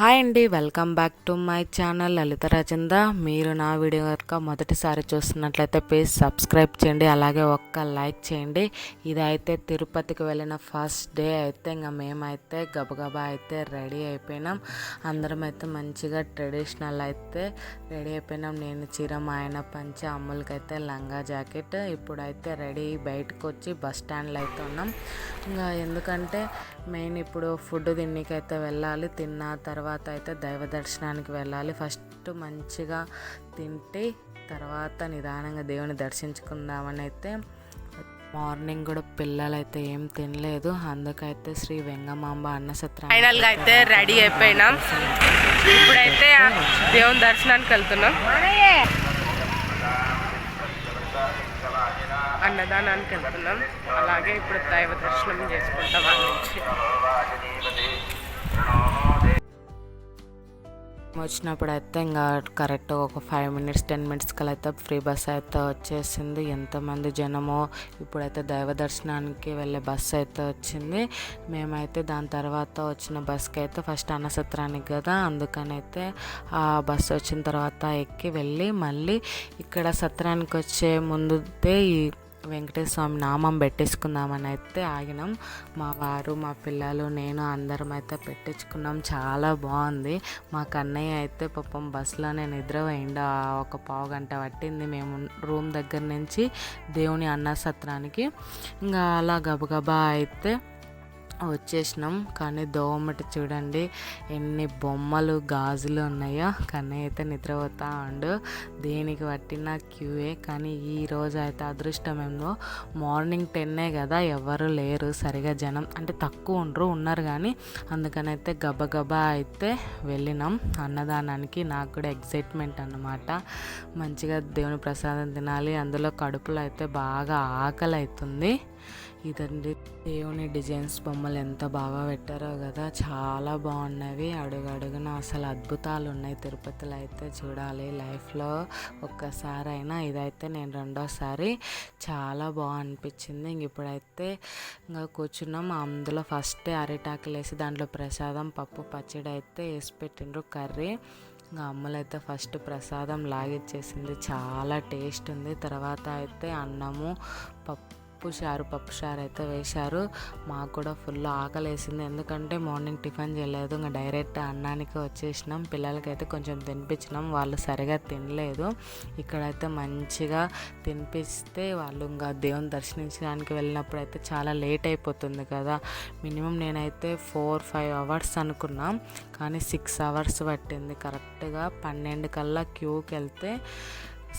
Hi అండి welcome back to my channel Lalitha రాజంద మీరు నా వీడియో కనుక మొదటిసారి చూస్తున్నట్లయితే ప్లీజ్ సబ్స్క్రైబ్ చేయండి అలాగే ఒక్క లైక్ చేయండి. ఇదైతే తిరుపతికి వెళ్ళిన ఫస్ట్ డే అయితే ఇంకా మేమైతే గబగబా అయితే రెడీ అయిపోయినాం. అందరం అయితే మంచిగా ట్రెడిషనల్ అయితే రెడీ అయిపోయినాం. నేను చీర మా ఆయన పంచ అమ్ములకైతే లంగా జాకెట్. ఇప్పుడైతే రెడీ బయటకు వచ్చి బస్ స్టాండ్లో అయితే ఉన్నాం. ఇంకా ఎందుకంటే మెయిన్ ఇప్పుడు ఫుడ్ తిన్నకైతే వెళ్ళాలి. తిన్న తర్వాత అయితే దైవ దర్శనానికి వెళ్ళాలి. ఫస్ట్ మంచిగా తింటే తర్వాత నిదానంగా దేవుని దర్శించుకుందామని అయితే మార్నింగ్ కూడా పిల్లలు అయితే ఏం తినలేదు. అందుకైతే శ్రీ వెంగమాంబ అన్నసత్రం ఫైనల్గా అయితే రెడీ అయిపోయినాం. ఇప్పుడైతే దేవుని దర్శనానికి వెళ్తున్నాం. అన్నదానానికి వెళ్తున్నాం. అలాగే ఇప్పుడు దైవ దర్శనం చేసుకుంటాం. నుంచి వచ్చినప్పుడు అయితే ఇంకా కరెక్ట్ ఒక ఫైవ్ మినిట్స్ టెన్ మినిట్స్ కల్ అయితే ఫ్రీ బస్ అయితే వచ్చేసింది. ఎంతమంది జనమో ఇప్పుడైతే దైవ దర్శనానికి వెళ్ళే బస్సు అయితే వచ్చింది. మేమైతే దాని తర్వాత వచ్చిన బస్కి అయితే ఫస్ట్ అన్నసత్రానికి కదా అందుకని అయితే ఆ బస్సు వచ్చిన తర్వాత ఎక్కి వెళ్ళి మళ్ళీ ఇక్కడ సత్రానికి వచ్చే ముందే ఈ వెంకటేశ్వర స్వామి నామం పెట్టేసుకుందామని అయితే ఆగినాం. మా వారు మా పిల్లలు నేను అందరం అయితే పెట్టించుకున్నాం. చాలా బాగుంది. మా కన్నయ్య అయితే పాపం బస్సులోనే నిద్రపోయిండు. ఒక పావు గంట పట్టింది మేము రూమ్ దగ్గర నుంచి దేవుని అన్న సత్రానికి ఇంకా అలా గబగబా అయితే వచ్చేసినాం. కానీ దోమట చూడండి ఎన్ని బొమ్మలు గాజులు ఉన్నాయో. కన్నయ్య అయితే నిద్రపోతా ఉండు. దేనికి పట్టిన క్యూఏ. కానీ ఈ రోజు అయితే అదృష్టం ఏమో మార్నింగ్ టెన్నే కదా ఎవరు లేరు. సరిగా జనం అంటే తక్కువ ఉండరు ఉన్నారు కానీ అందుకని అయితే గబగబా అయితే వెళ్ళినాం. అన్నదానానికి నాకు కూడా ఎగ్జైట్మెంట్ అన్నమాట. మంచిగా దేవుని ప్రసాదం తినాలి. అందులో కడుపులో అయితే బాగా ఆకలి అవుతుంది ఇదండి. దేవుని డిజైన్స్ బొమ్మలు ఎంత బాగా పెట్టారో కదా. చాలా బాగున్నవి. అడుగు అడుగున అసలు అద్భుతాలు ఉన్నాయి తిరుపతిలో అయితే చూడాలి. లైఫ్లో ఒక్కసారి అయినా ఇదైతే నేను రెండోసారి చాలా బాగా అనిపించింది ఇంక ఇప్పుడైతే ఇంకా కూర్చున్నాం. అందులో ఫస్ట్ అరిటాకులు వేసి దాంట్లో ప్రసాదం పప్పు పచ్చడి అయితే వేసి పెట్టిండ్రు. కర్రీ ఇంకా అమ్మలైతే ఫస్ట్ ప్రసాదం లాగిచ్చేసింది. చాలా టేస్ట్ ఉంది. తర్వాత అయితే అన్నము పప్పు పప్పు చారు పప్పు చారు అయితే వేశారు. మాకు కూడా ఫుల్ ఆకలి వేసింది ఎందుకంటే మార్నింగ్ టిఫిన్ చేయలేదు. ఇంకా డైరెక్ట్ అన్నానికి వచ్చేసినాం. పిల్లలకైతే కొంచెం తినిపించినాం. వాళ్ళు సరిగా తినలేదు. ఇక్కడైతే మంచిగా తినిపిస్తే వాళ్ళు ఇంకా దేవుని దర్శించడానికి వెళ్ళినప్పుడు అయితే చాలా లేట్ అయిపోతుంది కదా. మినిమం నేనైతే ఫోర్ ఫైవ్ అవర్స్ అనుకున్నాం. కానీ సిక్స్ అవర్స్ పట్టింది. కరెక్ట్గా పన్నెండు కల్లా క్యూకి వెళ్తే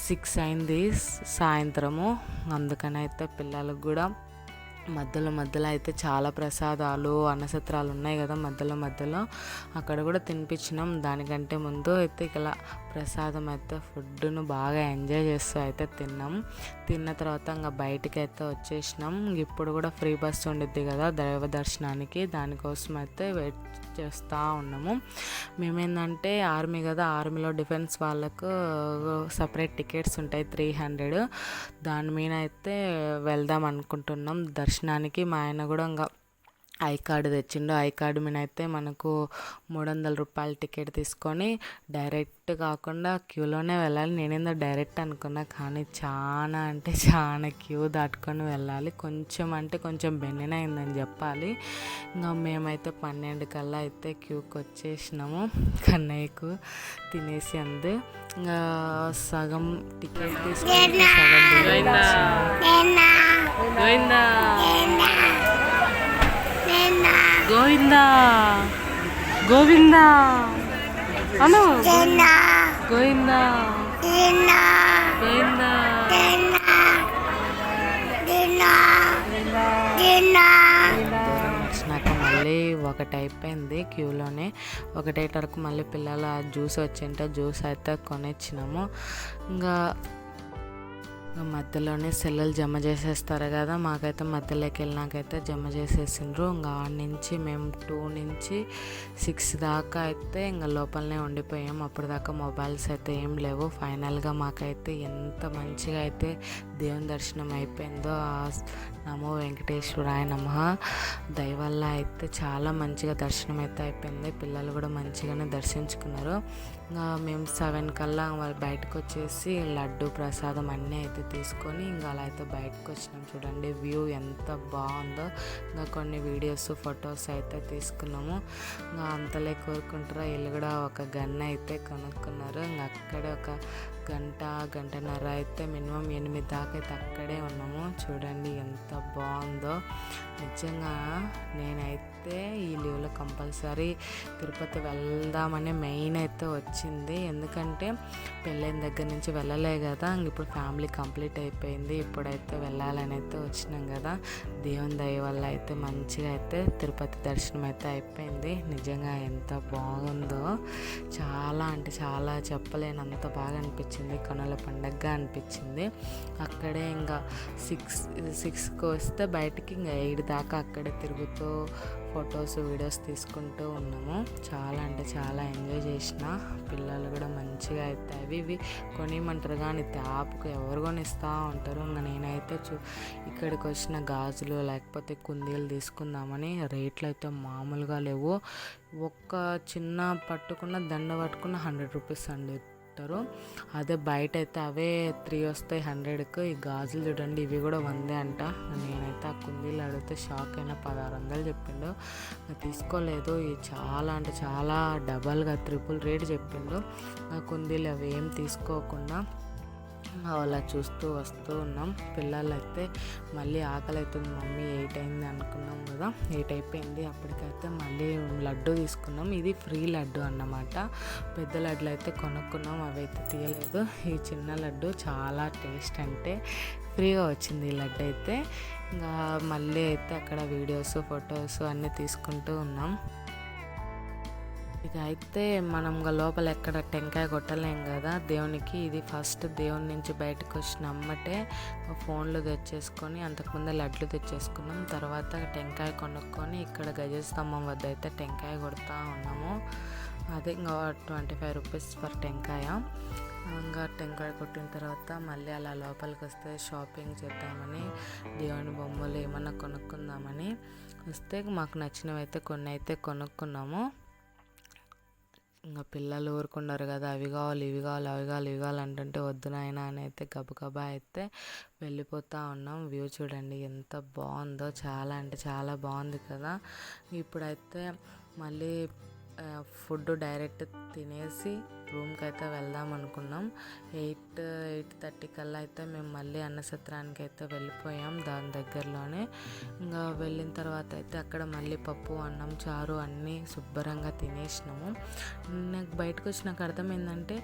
సిక్స్ అయింది సాయంత్రము. అందుకనైతే పిల్లలకు కూడా మధ్యలో మధ్యలో అయితే చాలా ప్రసాదాలు అన్నసత్రాలు ఉన్నాయి కదా మధ్యలో మధ్యలో. అక్కడ కూడా తినిపించినాం. దానికంటే ముందు అయితే ఇలా ప్రసాదం అయితే ఫుడ్ను బాగా ఎంజాయ్ చేస్తూ అయితే తిన్నాం. తిన్న తర్వాత ఇంకా బయటికి అయితే వచ్చేసినాం. ఇప్పుడు కూడా ఫ్రీ బస్ ఉండిద్ది కదా దైవ దర్శనానికి. దానికోసం అయితే వెయిట్ చేస్తూ ఉన్నాము. మేమేందంటే ఆర్మీ కదా ఆర్మీలో డిఫెన్స్ వాళ్ళకు సపరేట్ టికెట్స్ ఉంటాయి త్రీ హండ్రెడ్. దాని మీద అయితే వెళ్దాం అనుకుంటున్నాం. దర్శనానికి మా ఆయన కూడా ఇంకా ఐ కార్డు తెచ్చిండు. ఐ కార్డు మీద అయితే మనకు మూడు వందల రూపాయల టికెట్ తీసుకొని డైరెక్ట్ కాకుండా క్యూలోనే వెళ్ళాలి. నేనేందో డైరెక్ట్ అనుకున్నా కానీ చాలా అంటే చాలా క్యూ దాటుకొని వెళ్ళాలి. కొంచెం అంటే కొంచెం బెన్నెన అయిందని చెప్పాలి. ఇంకా మేమైతే పన్నెండు కల్లా అయితే క్యూకి వచ్చేసినాము. కన్నయ్యకు తినేసి అందు. ఇంకా సగం టికెట్ తీసుకొని సగం. గోవిందా. గోవిందా. అను. గోవిందా. వచ్చినాక మళ్ళీ ఒకటి అయిపోయింది క్యూలోనే. ఒకటేటరకు మళ్ళీ పిల్లల జ్యూస్ వచ్చింటే జ్యూస్ అయితే కొనిచ్చినాము. ఇంకా మధ్యలోనే సెల్లలు జమ చేసేస్తారు కదా మాకైతే మధ్యలోకి వెళ్ళినాకైతే జమ చేసేసిండ్రు. ఇంకా ఆడ నుంచి మేము టూ నుంచి సిక్స్ దాకా అయితే ఇంకా లోపలనే ఉండిపోయాం. అప్పుడు దాకా మొబైల్స్ అయితే ఏం లేవు. ఫైనల్గా మాకైతే ఎంత మంచిగా అయితే దేవుని దర్శనం అయిపోయిందో నమో వెంకటేశ్వరాయ నమ. దయవల్ల అయితే చాలా మంచిగా దర్శనం అయితే అయిపోయింది. పిల్లలు కూడా మంచిగానే దర్శించుకున్నారు. ఇంకా మేము సెవెన్ కల్లా వాళ్ళు బయటకు వచ్చేసి లడ్డు ప్రసాదం అన్నీ అయితే తీసుకొని ఇంకా అలా అయితే బయటకు వచ్చినాం. చూడండి వ్యూ ఎంత బాగుందో. ఇంకా కొన్ని వీడియోస్ ఫొటోస్ అయితే తీసుకున్నాము. ఇంకా అంతలే కోరుకుంటారా? వీళ్ళు కూడా ఒక గన్ అయితే కొనుక్కున్నారు. ఇంకా అక్కడే ఒక గంట గంటన్నర అయితే మినిమం ఎనిమిది దాకా అయితే అక్కడే ఉన్నాము. చూడండి ఎంత బాగుందో. నిజంగా నేనైతే ఈ లీవ్లో కంపల్సరీ తిరుపతి వెళ్దామనే మెయిన్ అయితే వచ్చింది. ఎందుకంటే పెళ్ళైన దగ్గర నుంచి వెళ్ళలే కదా ఇప్పుడు ఫ్యామిలీ కంప్లీట్ అయిపోయింది. ఇప్పుడైతే వెళ్ళాలని అయితే వచ్చినాం కదా. దేవుని దయ వల్ల అయితే మంచిగా అయితే తిరుపతి దర్శనం అయితే అయిపోయింది. నిజంగా ఎంత బాగుందో. చాలా అంటే చాలా చెప్పలేనంత బాగా అనిపించింది. కనుల పండగగా అనిపించింది. అక్కడే ఇంకా సిక్స్ సిక్స్కి వస్తే బయటికి ఇంకా ఎయిట్ దాకా అక్కడే తిరుగుతూ ఫొటోస్ వీడియోస్ తీసుకుంటూ ఉన్నాము. చాలా అంటే చాలా ఎంజాయ్ చేసిన. పిల్లలు కూడా మంచిగా అయితే అవి ఇవి కొనిమంటారు కానీ తాపుకు ఎవరు కొనిస్తూ ఉంటారు? ఇంకా నేనైతే చూ ఇక్కడికి వచ్చిన గాజులు లేకపోతే కుందీలు తీసుకుందామని రేట్లు అయితే మామూలుగా లేవు. ఒక్క చిన్న పట్టుకున్న దండ పట్టుకున్న హండ్రెడ్ రూపీస్ అండి. అంటారు అదే బయట అయితే అవే త్రీ వస్తాయి హండ్రెడ్కి. ఈ గాజులు చూడండి ఇవి కూడా వందే అంట. నేనైతే ఆ కుందీలు అడిగితే షాక్ అయినా పదహారు వందలు చెప్పిండు. తీసుకోలేదు. ఇది చాలా అంటే చాలా డబల్గా ట్రిపుల్ రేట్ చెప్పిండు. ఆ కుందీలు అవి ఏం తీసుకోకుండా అలా చూస్తూ వస్తూ ఉన్నాం. పిల్లలు అయితే మళ్ళీ ఆకలి అవుతుంది మమ్మీ ఎయిట్ అయింది అనుకున్నాం కదా. ఎయిట్ అయిపోయింది. అప్పటికైతే మళ్ళీ లడ్డు తీసుకున్నాం. ఇది ఫ్రీ లడ్డు అన్నమాట. పెద్ద లడ్డులు అయితే కొనుక్కున్నాం. అవి అయితే తీయలేదు. ఈ చిన్న లడ్డు చాలా టేస్ట్ అంటే ఫ్రీగా వచ్చింది ఈ లడ్డు అయితే. ఇంకా మళ్ళీ అయితే అక్కడ వీడియోస్ ఫొటోస్ అన్నీ తీసుకుంటూ ఉన్నాం. ఇక అయితే మనం లోపల ఎక్కడ టెంకాయ కొట్టలేం కదా దేవునికి ఇది ఫస్ట్ దేవుని నుంచి బయటకు వచ్చిన అమ్మటే ఫోన్లు తెచ్చేసుకొని అంతకుముందే లడ్లు తెచ్చేసుకున్నాం. తర్వాత టెంకాయ కొనుక్కొని ఇక్కడ గజస్తంభం వద్ద అయితే టెంకాయ కొడతా ఉన్నాము. అదే ఇంకా ట్వంటీ ఫైవ్ రూపీస్ పర్ టెంకాయ. ఇంకా టెంకాయ కొట్టిన తర్వాత మళ్ళీ అలా లోపలికి వస్తే షాపింగ్ చేద్దామని దేవుని బొమ్మలు ఏమన్నా కొనుక్కుందామని వస్తే మాకు నచ్చినవి అయితే కొన్ని అయితే కొనుక్కున్నాము. ఇంకా పిల్లలు ఊరుకున్నారు కదా అవి కావాలి ఇవి కావాలి అవి కావాలి ఇవి కావాలి అంటుంటే వద్దు నాయన అని అయితే గబగబా అయితే వెళ్ళిపోతూ ఉన్నాం. వ్యూ చూడండి ఎంత బాగుందో చాలా అంటే చాలా బాగుంది కదా. ఇప్పుడైతే మళ్ళీ ఫుడ్ డైరెక్ట్ తినేసి రూమ్కి అయితే వెళ్దాం అనుకున్నాం. ఎయిట్ ఎయిట్ థర్టీ కల్లా అయితే మేము మళ్ళీ అన్నసత్రానికి అయితే వెళ్ళిపోయాం దాని దగ్గరలోనే. ఇంకా వెళ్ళిన తర్వాత అయితే అక్కడ మళ్ళీ పప్పు అన్నం చారు అన్నీ శుభ్రంగా తినేసినాము. నాకు బయటకు వచ్చినాక అర్థమైందంటే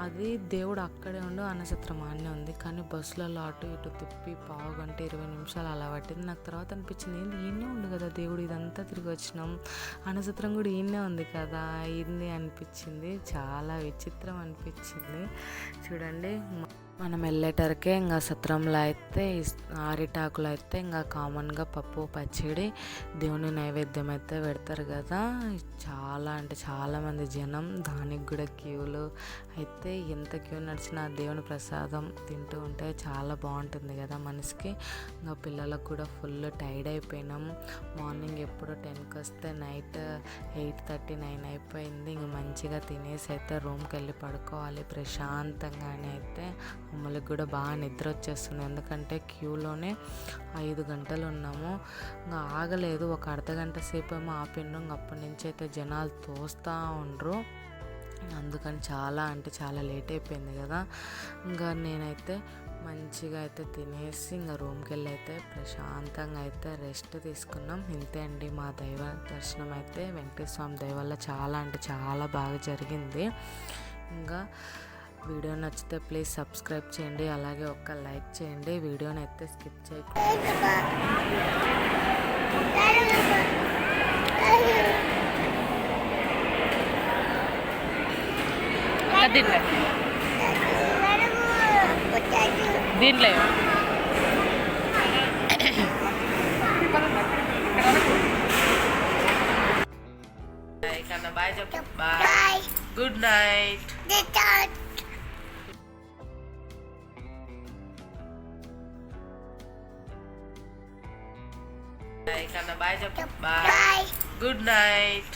అది దేవుడు అక్కడే ఉండు అన్నసత్రం ఆడనే ఉంది. కానీ బస్సులలో అటు ఇటు తిప్పి పావు గంట ఇరవై నిమిషాలు అలా పట్టింది. నాకు తర్వాత అనిపించింది ఏంది ఈయనే ఉంది కదా దేవుడు ఇదంతా తిరిగి వచ్చినాం. అన్నసత్రం కూడా ఈయనే ఉంది కదా ఇది అనిపించింది. చాలా విచిత్రం అనిపించింది. చూడండి. అండి మనం వెళ్ళేటరికే ఇంకా సత్రంలో అయితే ఆరిటాకులు అయితే ఇంకా కామన్గా పప్పు పచ్చడి దేవుని నైవేద్యం అయితే పెడతారు కదా. చాలా అంటే చాలామంది జనం దానికి కూడా క్యూలు. అయితే ఎంత క్యూ నడిచినా ఆ దేవుని ప్రసాదం తింటూ ఉంటే చాలా బాగుంటుంది కదా మనసుకి. ఇంకా పిల్లలకు కూడా ఫుల్ టైర్డ్ అయిపోయినాం. మార్నింగ్ ఎప్పుడు టెన్కి వస్తే నైట్ ఎయిట్ థర్టీ నైన్ అయిపోయింది. ఇంక మంచిగా తినేసి అయితే రూమ్కి వెళ్ళి పడుకోవాలి. ప్రశాంతంగానే అయితే మమ్మల్ని కూడా బాగా నిద్ర వచ్చేస్తుంది. ఎందుకంటే క్యూలోనే ఐదు గంటలు ఉన్నాము. ఇంకా ఆగలేదు. ఒక అర్ధ గంట సేపు ఏమో ఆపిండ్రు. ఇంక అప్పటి నుంచి అయితే జనాలు తోస్తూ ఉండరు. అందుకని చాలా అంటే చాలా లేట్ అయిపోయింది కదా. ఇంకా నేనైతే మంచిగా అయితే తినేసి ఇంకా రూమ్కి వెళ్ళి అయితే ప్రశాంతంగా అయితే రెస్ట్ తీసుకున్నాం. ఇంతే అండి మా దైవ దర్శనం అయితే. వెంకటేశ్వర స్వామి దయ వల్ల చాలా అంటే చాలా బాగా జరిగింది. ఇంకా వీడియో నచ్చితే ప్లీజ్ సబ్స్క్రైబ్ చేయండి అలాగే ఒక్క లైక్ చేయండి. వీడియోని అయితే స్కిప్ చేయకుండా. దీంట్లో బాయ్ చెప్పు. బాయ్ గుడ్ నైట్ కన్నా బాయ్ చెప్పు బాయ్ గుడ్ నైట్